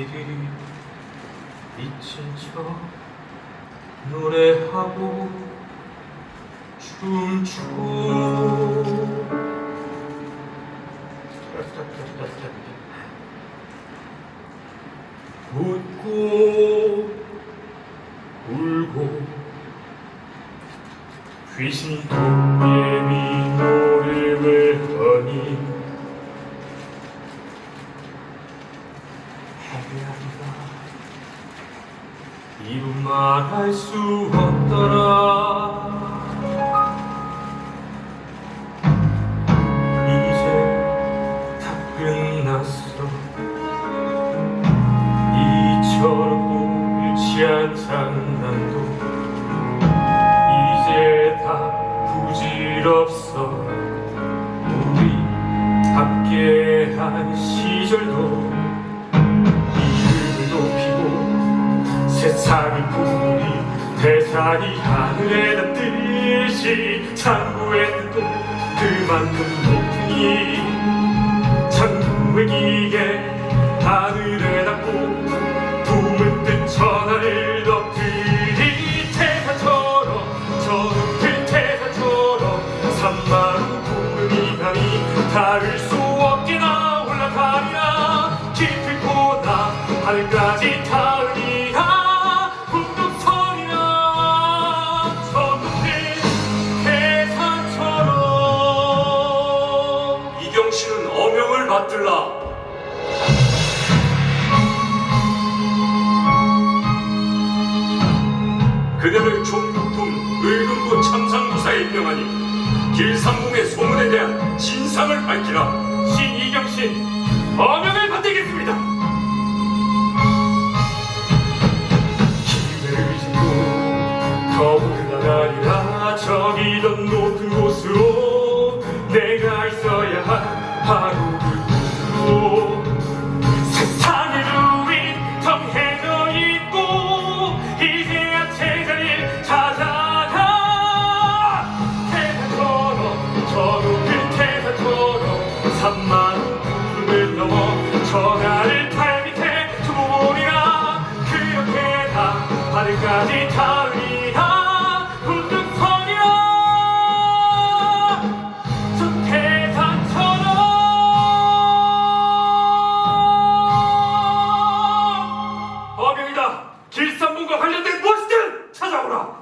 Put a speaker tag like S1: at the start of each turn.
S1: 우리들이 미친 척 노래하고 춤추고. 웃고 울고 귀신 도깨비 이루 말할 수 없더라. 이제 다 끝났어. 이처럼 일치 않잖은 난도 이제 다 부질없어. 우리 함께한 시절도 세상을 부리 대산이 하늘에 닿듯이 뜻도 그만큼 높으니 창고의 기계 하늘에 닿고 부문 듯 천하를 덮으니 태산처럼 저 높은 태산처럼 산마루 구름이 감이 닿을 수 받들라. 그대를 종북동 의금부 참상무사에 임명하니 길상궁의 소문에 대한 진상을 밝히라. 신이경신 어명을 받들겠습니다. 기회를 짓고 더 올라가리라. 저기던 높은 곳 산만 구름을 넘어 전하를 달 밑에 두고 보리라. 그렇게 다 하늘까지 닿으리라. 불뚝선이라. 저 태산처럼. 어명이다. 길산문과 관련된 무엇이든 찾아오라